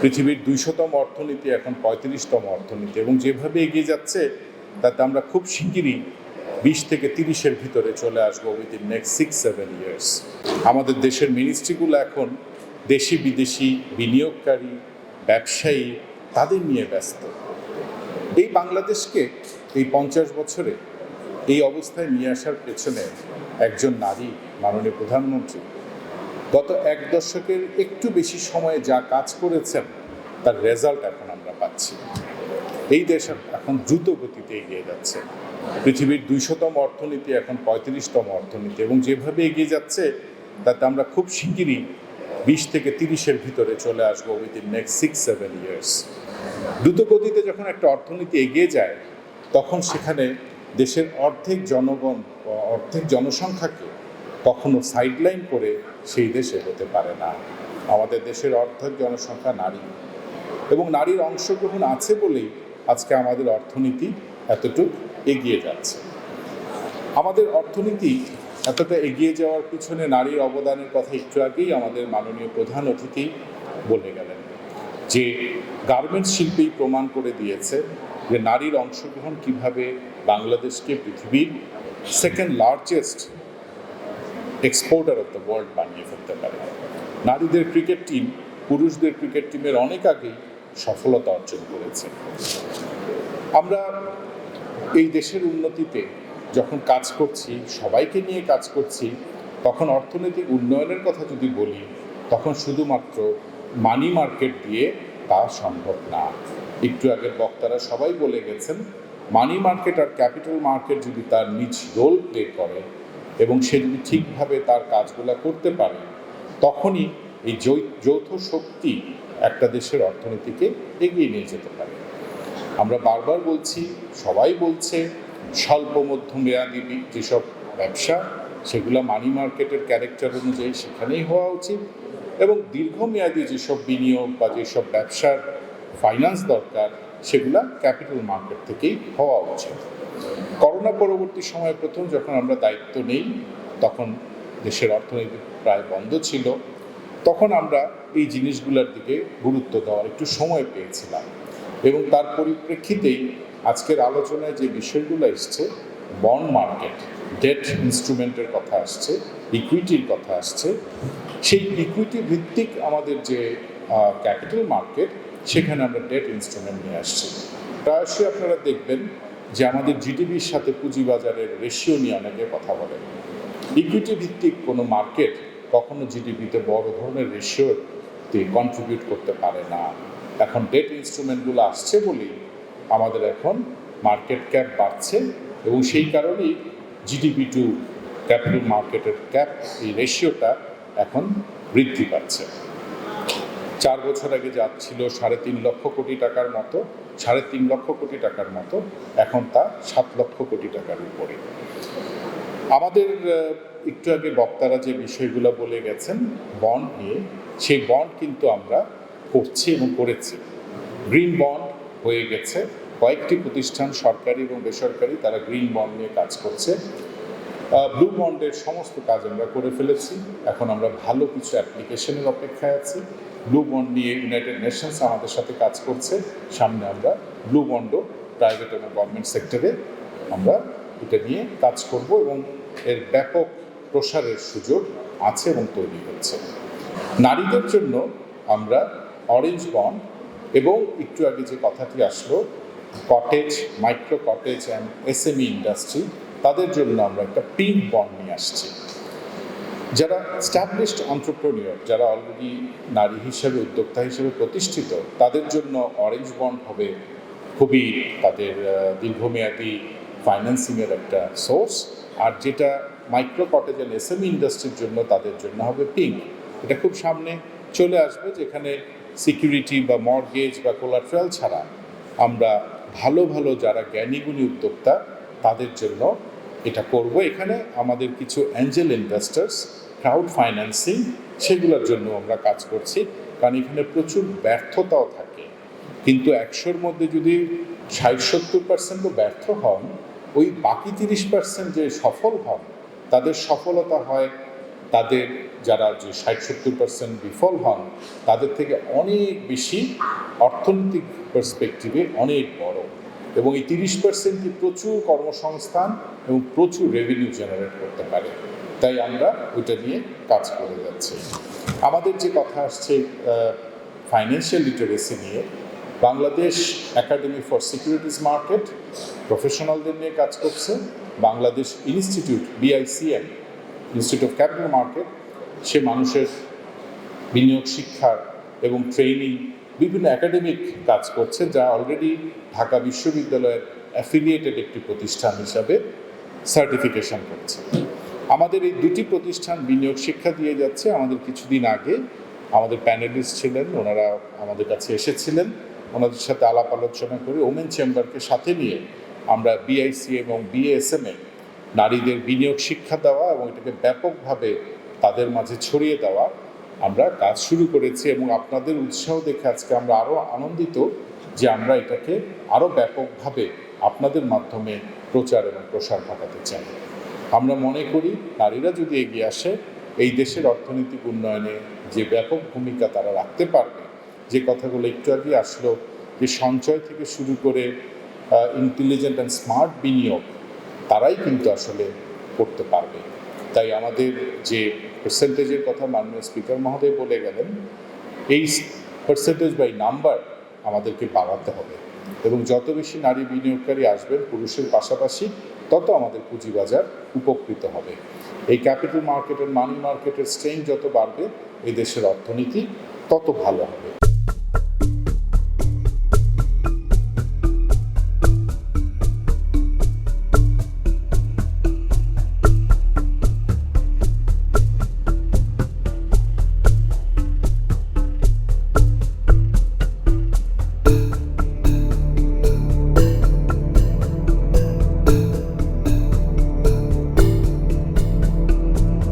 পৃথিবীর দুইশতম অর্থনীতি এখন পঁয়ত্রিশতম অর্থনীতি এবং যেভাবে এগিয়ে যাচ্ছে, তাতে আমরা খুব শিগগিরই বিশ থেকে তিরিশের ভিতরে চলে আসব within next six seven years আমাদের দেশের মিনিস্ট্রিগুলো এখন দেশি বিদেশি বিনিয়োগকারী, ব্যবসায়ী, তাদের নিয়ে ব্যস্ত। এই বাংলাদেশকে এই পঞ্চাশ বছরে এই অবস্থায় নিয়ে আসার পেছনে একজন নারী মাননীয় প্রধানমন্ত্রী গত এক দশকের একটু বেশি সময়ে যা কাজ করেছেন, তার রেজাল্ট এখন আমরা পাচ্ছি। এই দেশ এখন দ্রুত গতিতে এগিয়ে যাচ্ছে। পৃথিবীর দুইশতম অর্থনীতি এখন পঁয়ত্রিশতম অর্থনীতি এবং যেভাবে এগিয়ে যাচ্ছে, তাতে আমরা খুব শিগগিরই বিশ থেকে তিরিশের ভিতরে চলে আসব within next six seven years দ্রুত গতিতে যখন একটা অর্থনীতি এগিয়ে যায়, তখন সেখানে দেশের অর্ধেক জনগণ অর্ধেক জনসংখ্যাকে কখনো সাইডলাইন করে সেই দেশে হতে পারে না। আমাদের দেশের অর্ধেক জনসংখ্যা নারী। এবং নারীর অংশগ্রহণ আছে বলেই আজকে আমাদের অর্থনীতি এতটুকু এগিয়ে যাচ্ছে। আমাদের অর্থনীতি এতটা এগিয়ে যাওয়ার পিছনে নারীর অবদানের কথা একটু আগেই আমাদের মাননীয় প্রধান অতিথি বলে গেলেন যে গার্মেন্টস শিল্পেই প্রমাণ করে দিয়েছে যে নারীর অংশগ্রহণ কীভাবে বাংলাদেশকে পৃথিবীর second largest exporter of the world বানিয়ে ফেলতে পারে। নারীদের ক্রিকেট টিম পুরুষদের ক্রিকেট টিমের অনেক আগেই সফলতা অর্জন করেছে। আমরা এই দেশের উন্নতিতে যখন কাজ করছি, সবাইকে নিয়ে কাজ করছি, তখন অর্থনৈতিক উন্নয়নের কথা যদি বলি, তখন শুধুমাত্র মানি মার্কেট দিয়ে তা সম্ভব না। একটু আগের বক্তারা সবাই বলে গেছেন মানি মার্কেট আর ক্যাপিটাল মার্কেট যদি তার নিজ রোল প্লে করে এবং সে যদি ঠিকভাবে তার কাজগুলো করতে পারে, তখনই এই যৌথ শক্তি একটা দেশের অর্থনীতিকে এগিয়ে নিয়ে যেতে পারে। আমরা বারবার বলছি, সবাই বলছে, স্বল্প মধ্যমেয়াদী যেসব ব্যবসা, সেগুলো মানি মার্কেটের ক্যারেক্টার অনুযায়ী সেখানেই হওয়া উচিত এবং দীর্ঘমেয়াদী যেসব বিনিয়োগ বা যেসব ব্যবসার ফাইন্যান্স দরকার সেগুলা ক্যাপিটাল মার্কেট থেকেই হওয়া উচিত। করোনা পরবর্তী সময়ে প্রথম যখন আমরা দায়িত্ব নেই, তখন দেশের অর্থনীতি প্রায় বন্ধ ছিল। তখন আমরা এই জিনিসগুলোর দিকে গুরুত্ব দেওয়ার একটু সময় পেয়েছিলাম এবং তার পরিপ্রেক্ষিতেই আজকের আলোচনায় যে বিষয়গুলো এসছে বন্ড মার্কেট ডেট ইনস্ট্রুমেন্টের কথা আসছে ইকুইটির কথা আসছে, সেই ইকুইটি ভিত্তিক আমাদের যে ক্যাপিটাল মার্কেট সেখানে আমরা ডেট ইনস্ট্রুমেন্ট নিয়ে আসছি। প্রায়শই আপনারা দেখবেন যে আমাদের জিডিপির সাথে পুঁজিবাজারের রেশিও নিয়ে অনেকে কথা বলে। ইকুইটি ভিত্তিক কোনো মার্কেট কখনো জিডিপিতে বড় ধরনের রেশিওতে কন্ট্রিবিউট করতে পারে না। এখন ডেট ইনস্ট্রুমেন্টগুলো আসছে বলেই আমাদের এখন মার্কেট ক্যাপ বাড়ছে এবং সেই কারণেই জিডিপি টু ক্যাপিটাল মার্কেটের ক্যাপ এই রেশিওটা এখন বৃদ্ধি পাচ্ছে। চার বছর আগে যা ছিল সাড়ে তিন লক্ষ কোটি টাকার মতো, সাড়ে তিন লক্ষ কোটি টাকার মতো, এখন তা সাত লক্ষ কোটি টাকার উপরে। আমাদের একটু আগে বক্তারা যে বিষয়গুলো বলে গেছেন, বন্ড নিয়ে, সেই বন্ড কিন্তু আমরা করছি এবং করেছি। গ্রিন বন্ড হয়ে গেছে। কয়েকটি প্রতিষ্ঠান সরকারি এবং বেসরকারি, তারা গ্রিন বন্ড নিয়ে কাজ করছে। ব্লু বন্ডের সমস্ত কাজ আমরা করে ফেলেছি। এখন আমরা ভালো কিছু অ্যাপ্লিকেশনের অপেক্ষায় আছি। ব্লু বন্ড নিয়ে ইউনাইটেড নেশনস আমাদের সাথে কাজ করছে। সামনে আমরা ব্লু বন্ডও প্রাইভেট এবং গভর্নমেন্ট সেক্টরে আমরা এটা নিয়ে কাজ করব এবং এর ব্যাপক প্রসারের সুযোগ আছে এবং তৈরি হচ্ছে। নারীদের জন্য আমরা অরেঞ্জ বন্ড এবং একটু আগে যে কথাটি আসলো cottage micro cottage and SME industry তাদের জন্য আমরা একটা পিঙ্ক বন্ড নিয়ে আসছি। যারা স্ট্যাবলিশড অন্টারপ্রনিয়র যারা অলরেডি নারী হিসেবে, উদ্যোক্তা হিসেবে প্রতিষ্ঠিত, তাদের জন্য অরেঞ্জ বন্ড হবে খুবই তাদের দীর্ঘমেয়াদী ফাইন্যান্সিংয়ের একটা সোর্স আর যেটা মাইক্রো কটেজ অ্যান্ড এসএমই ইন্ডাস্ট্রির জন্য তাদের জন্য হবে পিঙ্ক এটা খুব সামনে চলে আসবে, যেখানে সিকিউরিটি বা মর্গেজ বা কোলাট্রাল ছাড়া আমরা ভালো ভালো যারা জ্ঞানীগুণী উদ্যোক্তা, তাদের জন্য এটা করব এখানে। আমাদের কিছু অ্যাঞ্জেল ইনভেস্টার্স ক্রাউড ফাইন্যান্সিং সেগুলোর জন্য আমরা কাজ করছি। কারণ এখানে প্রচুর ব্যর্থতাও থাকে। কিন্তু একশোর মধ্যে যদি ষাট, সত্তর পার্সেন্টও ব্যর্থ হন, ওই বাকি তিরিশ পার্সেন্ট যে সফল হন, তাদের সফলতা হয় তাদের যারা যে ষাট, সত্তর পার্সেন্ট বিফল হন, তাদের থেকে অনেক বেশি অর্থনৈতিক পার্সপেক্টিভে অনেক বড়। এবং এই তিরিশ পার্সেন্টই প্রচুর কর্মসংস্থান এবং প্রচুর রেভিনিউ জেনারেট করতে পারে। তাই আমরা ওইটা নিয়ে কাজ করে যাচ্ছি। আমাদের যে কথা আসছে ফাইন্যান্সিয়াল লিটারেসি নিয়ে, Bangladesh academy for securities market প্রফেশনালদের নিয়ে কাজ করছে। Bangladesh institute BICM institute of capital market সে মানুষের বিনিয়োগ শিক্ষার এবং ট্রেনিং বিভিন্ন একাডেমিক কাজ করছে যা অলরেডি ঢাকা বিশ্ববিদ্যালয়ের অ্যাফিলিয়েটেড একটি প্রতিষ্ঠান হিসাবে সার্টিফিকেশন করছে। আমাদের এই দুটি প্রতিষ্ঠান বিনিয়োগ শিক্ষা দিয়ে যাচ্ছে। আমাদের কিছুদিন আগে আমাদের প্যানেলিস্ট ছিলেন, ওনারা আমাদের কাছে এসেছিলেন। ওনাদের সাথে আলাপ আলোচনা করে ওমেন চেম্বারকে সাথে নিয়ে আমরা বিআইসি এবং বিএসএমএ নারীদের বিনিয়োগ শিক্ষা দেওয়া এবং এটাকে ব্যাপকভাবে তাদের মাঝে ছড়িয়ে দেওয়া আমরা কাজ শুরু করেছি এবং আপনাদের উৎসাহ দেখে আজকে আমরা আরও আনন্দিত যে আমরা এটাকে আরও ব্যাপকভাবে আপনাদের মাধ্যমে প্রচার এবং প্রসার ঘটাতে চাই। আমরা মনে করি নারীরা যদি এগিয়ে আসে, এই দেশের অর্থনৈতিক উন্নয়নে যে ব্যাপক ভূমিকা তারা রাখতে পারবে, যে কথাগুলো একটু আগে আসলো যে সঞ্চয় থেকে শুরু করে ইন্টেলিজেন্ট অ্যান্ড স্মার্ট বিনিয়োগ, তারাই কিন্তু আসলে করতে পারবে। তাই আমাদের যে পার্সেন্টেজের কথা মাননীয় স্পিকার মহোদয় বলে গেলেন, এই পার্সেন্টেজ বাই নাম্বার আমাদেরকে বাড়াতে হবে। এবং যত বেশি নারী বিনিয়োগকারী আসবেন পুরুষের পাশাপাশি, তত আমাদের পুঁজিবাজার উপকৃত হবে। এই ক্যাপিটাল মার্কেটের মানি মার্কেটের স্ট্রেন যত বাড়বে এই দেশের অর্থনীতি তত ভালো হবে।